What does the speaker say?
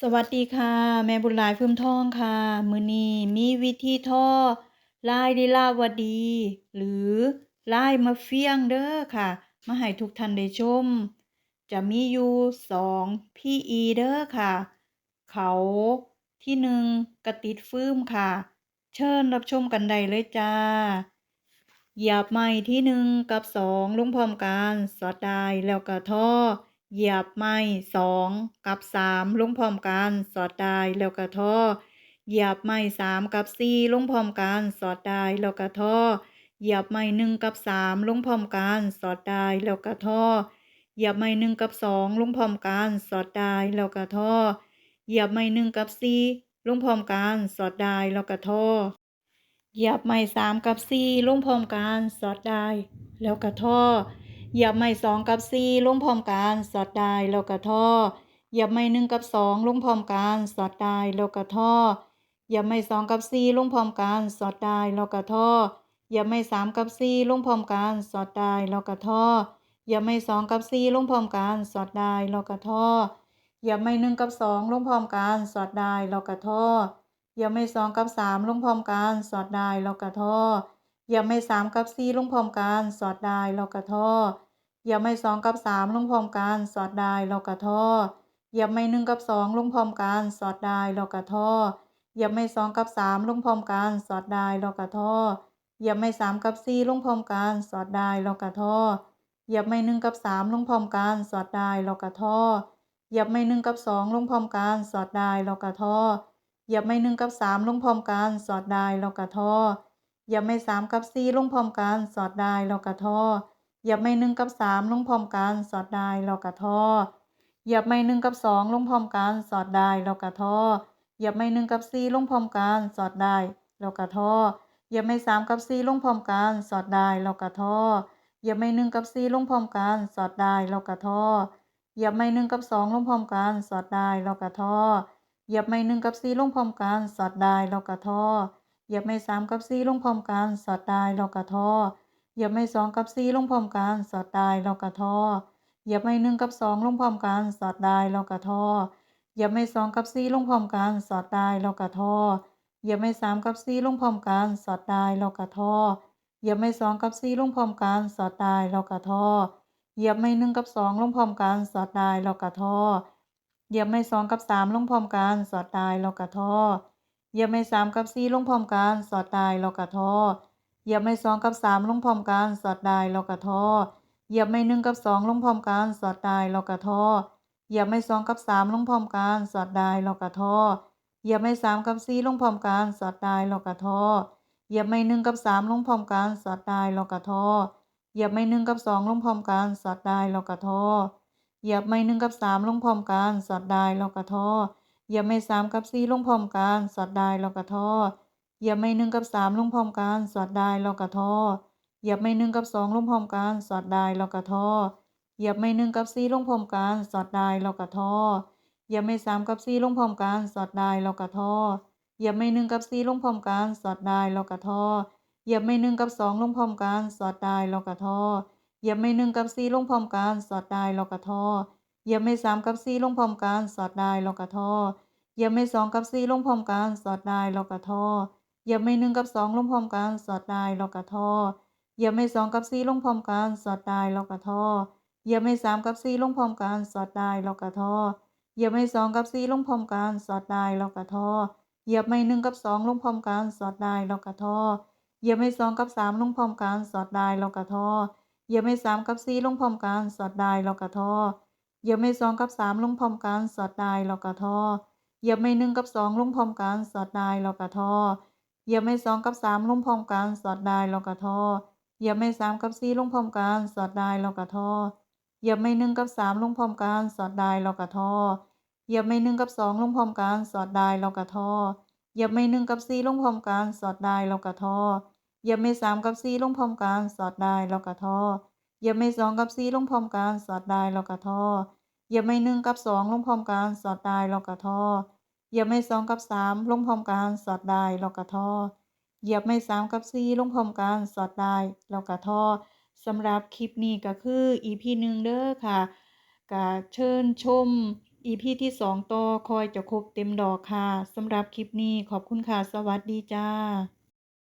สวัสดีค่ะ แม่บุญหลายพื้มทองค่ะ มือนีมีวิธีท่อลายลีลาวดี หรือลายมะเฟียงเด้อค่ะ มาให้ทุกท่านได้ชม จะมีอยู่สองพี่อีเด้อค่ะ เขาที่หนึ่งกระติดฟื้มค่ะ เชิญรับชมกันได้เลยจ้าหยียบไม้ที่หนึ่งกับสองลุงพร้อมกันสอดได้แล้วก็ท่อ เหยียบไม้สองกับสามลงพร้อมกันสอดได้แล้วก็ท่อเหยียบไม้สามกับสี่ลงพร้อมกันสอดได้แล้วก็ท่อเหยียบไม้หนึ่งกับสามลงพร้อมกันสอดได้แล้วก็ท่อเหยียบไม้หนึ่งกับสองลงพร้อมกันสอดได้แล้วก็ท่อเหยียบไม้หนึ่งกับสี่ลงพร้อมกันสอดได้แล้วก็ท่อเหยียบไม้สามกับสี่ลงพร้อมกันสอดได้แล้วก็ท่อ หยียบไม้สองกับสี่ลงพร้อมกันสอดได้แล้วก็ท่อเหยียบไม้หนึ่งกับสองลงพร้อมกันสอดได้แล้วก็ท่อเหยียบไม้สองกับสี่ลงพร้อมกันสอดได้แล้วก็ท่อเหยียบไม้สามกับสี่ลงพร้อมกันสอดได้แล้วก็ท่อเหยียบไม้สองกับสี่ลงพร้อมกันสอดได้แล้วก็ท่อเหยียบไม้หนึ่งกับสองลงพร้อมกันสอดได้แล้วก็ท่อเหยียบไม่สองกับสามลงพร้อมกันสอดได้แล้วก็ท่อ เหยียบไม่สามกับสี่ลงพร้อมกัน สอดได้แล้วก็ท่อเหยียบไม่สองกับสามลงพร้อมกัน สอดได้แล้วก็ท่อเหยียบไม่หนึ่งกับสองลงพร้อมกัน สอดได้แล้วก็ท่อเหยียบไม่สองกับสามลงพร้อมกัน สอดได้แล้วก็ท่อเหยียบไม่สามกับสี่ลงพร้อมกัน สอดได้แล้วก็ท่อเหยียบไม่หนึ่งกับสามลงพร้อมกัน สอดได้แล้วก็ท่อเหยียบไม่หนึ่งกับสองลงพร้อมกัน สอดได้แล้วก็ท่อเหยียบไม่หนึ่งกับสามลงพร้อมกัน สอดได้แล้วก็ท่อ เหยียบไม่สามกับสี่ลงพร้อมกันสอดได้แล้วก็ท่อเหยียบไม่หนึ่งกับสามลงพร้อมกันสอดได้แล้วก็ท่อเหยียบไม่หนึ่งกับสองลงพร้อมกันสอดได้แล้วก็ท่อเหยียบไม่หนึ่งกับสี่ลงพร้อมกันสอดได้แล้วก็ท่อเหยียบไม่สามกับสี่ลงพร้อมกันสอดได้แล้วก็ท่อเหยียบไม่หนึ่งกับสี่ลงพร้อมกันสอดได้แล้วก็ท่อเหยียบไม่หนึ่งกับสองลงพร้อมกันสอดได้แล้วก็ท่อเหยียบไม่หนึ่งกับสี่ลงพร้อมกันสอดได้แล้วก็ท่อ เหยียบไม่สามกับสี่ลงพร้อมกันสอดได้แล้วก็ท่อเหยียบไม่สองกับสี่ลงพร้อมกันสอดได้แล้วก็ท่อเหยียบไม่หนึ่งกับสองลงพร้อมกันสอดได้แล้วก็ท่อเหยียบไม่สองกับสี่ลงพร้อมกันสอดได้แล้วก็ท่อเหยียบไม่สามกับสี่ลงพร้อมกันสอดได้แล้วก็ท่อเหยียบไม่สองกับสี่ลงพร้อมกันสอดได้แล้วก็ท่อเหยียบไม่หนึ่งกับสองลงพร้อมกันสอดได้แล้วก็ท่อเหยียบไม่สองกับสามลงพร้อมกันสอดได้แล้วก็ท่อ เหยียบไม่สามกับสี่ลงพร้อมกันสอดได้แล้วก็ทอเหยียบไม่สองกับสามลงพร้อมกันสอดได้แล้วก็ทอเหยียบไม่หนึ่งกับสองลงพร้อมกันสอดได้แล้วก็ทอเหยียบไม่สองกับสามลงพร้อมกันสอดได้แล้วก็ทอเหยียบไม่สามกับสี่ลงพร้อมกันสอดได้แล้วก็ทอเหยียบไม่หนึ่งกับสามลงพร้อมกันสอดได้แล้วก็ทอเหยียบไม่หนึ่งกับสองลงพร้อมกันสอดได้แล้วก็ทอเหยียบไม่หนึ่งกับสามลงพร้อมกันสอดได้แล้วก็ทอ เหยียบไม่สามกับสี่ลงพร้อมกันสอดได้แล้วก็ท่อเหยียบไม่หนึ่งกับสามลงพร้อมกันสอดได้แล้วก็ท่อเหยียบไม่หนึ่งกับสองลงพร้อมกันสอดได้แล้วก็ท่อเหยียบไม่หนึ่งกับสี่ลงพร้อมกันสอดได้แล้วก็ท่อเหยียบไม่สามกับสี่ลงพร้อมกันสอดได้แล้วก็ท่อเหยียบไม่หนึ่งกับสี่ลงพร้อมกันสอดได้แล้วก็ท่อเหยียบไม่หนึ่งกับสองลงพร้อมกันสอดได้แล้วก็ท่อเหยียบไม่หนึ่งกับสี่ลงพร้อมกันสอดได้แล้วก็ทอ เยียบไม่สามกับสี่ลงพร้อมกันสอดได้ล้วก็ท่อเยียบไม่สองกับสี่ลงพร้อมกันสอดได้ล้วก็ท่อเยียบไม่หนึ่งกับสองลงพร้อมกันสอดได้ล้วก็ท่อเยียบไม่สองกับสี่ลงพร้อมกันสอดได้ล้วก็ท่อเยียบไม่สามกับสี่ลงพร้อมกันสอดได้ล้วก็ท่อเยียบไม่สองกับสี่ลงพร้อมกันสอดได้ล้วก็ท่อเยียบไม่หนึ่งกับสองลงพร้อมกันสอดได้ล้วก็ท่อเยียบไม่สองกับสามลงพร้อมกันสอดได้ล้วก็ท่อเยียบไม่สามกับสี่ลงพร้อมกันสอดได้ล้วก็ท่อ เหยียบไม่สองกับสามลงพร้อมกันสอดได้แล้วก็ทอเหยียบไม่หนึ่งกับสองลงพร้อมกันสอดได้แล้วก็ทอเหยียบไม่สองกับสามลงพร้อมกันสอดได้แล้วก็ทอเหยียบไม่สามกับสี่ลงพร้อมกันสอดได้แล้วก็ทอเหยียบไม่หนึ่งกับสามลงพร้อมกันสอดได้แล้วก็ทอเหยียบไม่หนึ่งกับสองลงพร้อมกันสอดได้แล้วก็ทอเหยียบไม่หนึ่งกับสี่ลงพร้อมกันสอดได้แล้วก็ทอเหยียบไม่สามกับสี่ลงพร้อมกันสอดได้แล้วก็ทอ เหยียบไม่สองกับสี่ลงพร้อมกันสอดได้แล้วก็ท่อเหยียบไม่หนึ่งกับสองลงพร้อมกันสอดได้แล้วก็ท่อเหยียบไม่สองกับสามลงพร้อมกันสอดได้แล้วก็ท่อเหยียบไม่สามกับสี่ลงพร้อมกันสอดได้แล้วก็ท่อสำหรับคลิปนี้ก็คือ EP หนึ่งเด้อค่ะก็เชิญชม EP ที่สองต่อคอยจะครบเต็มดอกค่ะสำหรับคลิปนี้ขอบคุณค่ะ สวัสดีจ้า